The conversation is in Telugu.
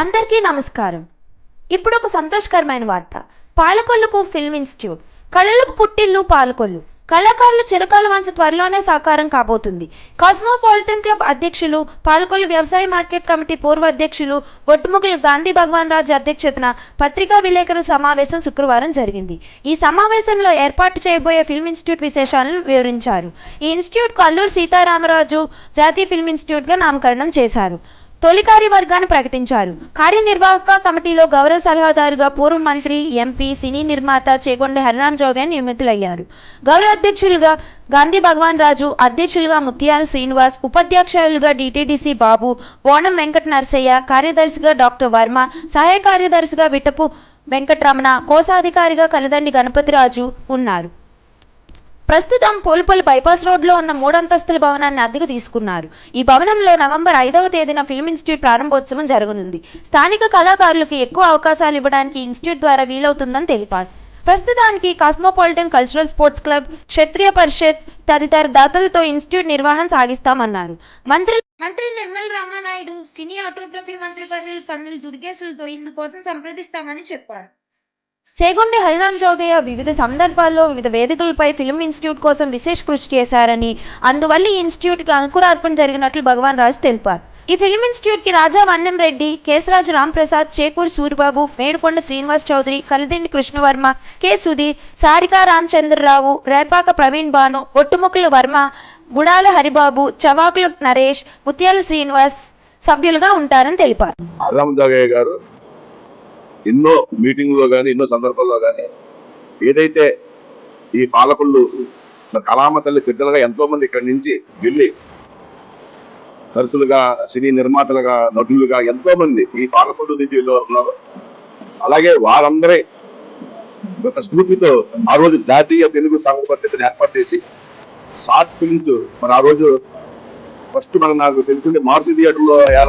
అందరికీ నమస్కారం. ఇప్పుడు ఒక సంతోషకరమైన వార్త. పాలకొల్లుకు ఫిల్మ్ ఇన్స్టిట్యూట్. కళలకు పుట్టిల్లు పాలకొల్లు. కళాకారులు చిరకాల వంశ త్వరలోనే సాకారం కాబోతుంది. కాస్మోపాలిటన్ క్లబ్ అధ్యక్షులు పాలకొల్లు వ్యవసాయ మార్కెట్ కమిటీ పూర్వ అధ్యక్షులు ఒట్టుముగులు గాంధీ భగవాన్ రాజు అధ్యక్షతన పత్రికా విలేకరుల సమావేశం శుక్రవారం జరిగింది. ఈ సమావేశంలో ఏర్పాటు చేయబోయే ఫిల్మ్ ఇన్స్టిట్యూట్ విశేషాలను వివరించారు. ఈ ఇన్స్టిట్యూట్కు అల్లూరు సీతారామరాజు జాతీయ ఫిల్మ్ ఇన్స్టిట్యూట్గా నామకరణం చేశారు. తొలి కార్యవర్గాన్ని ప్రకటించారు. కార్యనిర్వాహక కమిటీలో గౌరవ సలహాదారుగా పూర్వ మంత్రి ఎంపీ సినీ నిర్మాత చేగొండ హరిరామ్ జోగన్ నియమితులయ్యారు. గౌరవ అధ్యక్షులుగా గాంధీ భగవాన్ రాజు అధ్యక్షులుగా ముత్యాల శ్రీనివాస్ ఉపాధ్యక్షులుగా డిటిడిసి బాబు ఓణం వెంకట నరసయ్య కార్యదర్శిగా డాక్టర్ వర్మ సహాయ కార్యదర్శిగా విటపు వెంకటరమణ కోశాధికారిగా కలదండి గణపతిరాజు ఉన్నారు. ప్రస్తుతం పోల్పల్ బైపాస్ రోడ్లో ఉన్న మూడంతస్తుల భవనాన్ని అద్దెకు తీసుకున్నారు. ఈ భవనంలో నవంబర్ ఐదవ తేదీన ఫిల్మ్ ఇన్స్టిట్యూట్ ప్రారంభోత్సవం జరగనుంది. స్థానిక కళాకారులకు ఎక్కువ అవకాశాలు ఇవ్వడానికి ఇన్స్టిట్యూట్ ద్వారా వీలవుతుందని తెలిపారు. ప్రస్తుతానికి cosmopolitan cultural sports club Kshatriya Parishad తదితర దాతలతో ఇన్స్టిట్యూట్ నిర్వహణ సాగిస్తామన్నారు. మంత్రి మంత్రి నిర్మల్ రామానాయుడు సినీ ఆటోగ్రఫీ మంత్రి పరిధి కందులు దుర్గేశులతో ఇందుకోసం సంప్రదిస్తామని చెప్పారు. చేగొండి హరిరామ్ చౌదయ్య వివిధ సందర్భాల్లో వివిధ వేదికలపై ఫిల్మ్ ఇన్స్టిట్యూట్ కోసం విశేష కృషి చేశారని అందువల్ల ఈ ఇన్స్టిట్యూట్కి అంకురార్పణ జరిగినట్లు భగవాన్ రాజు తెలిపారు. ఈ ఫిల్మ్ ఇన్స్టిట్యూట్కి రాజా వన్నం రెడ్డి కేసరాజు రాంప్రసాద్ చేకూరి సూరిబాబు మేడుకొండ శ్రీనివాస్ చౌదరి కలిదిండి కృష్ణవర్మ కె సుధీర్ సారికా రామచంద్రరావు రేపాక ప్రవీణ్ బాను ఒట్టుముక్కుల వర్మ గుడాల హరిబాబు చవాకుల నరేష్ ముత్యాల శ్రీనివాస్ సభ్యులుగా ఉంటారని తెలిపారు. గారు ఎన్నో మీటింగ్లో కానీ ఎన్నో సందర్భాల్లో కానీ ఏదైతే ఈ పాలకుళ్ళు కళామ తల్లి బిడ్డలుగా ఎంతో మంది ఇక్కడి నుంచి వెళ్ళి దర్శులుగా సినీ నిర్మాతలుగా నటులుగా ఎంతో మంది ఈ పాలకుళ్ళు నుంచి వెళ్ళి ఉన్నారు. అలాగే వారందరి ఒక స్ఫూర్తితో ఆ రోజు జాతీయ తెలుగు సంఘ పద్ధతిని ఏర్పాటు చేసి షార్ట్ ఫిల్మ్స్ మరి ఆ రోజు ఫస్ట్ మన నాకు తెలిసింది మారుతి థియేటర్లో ఎలా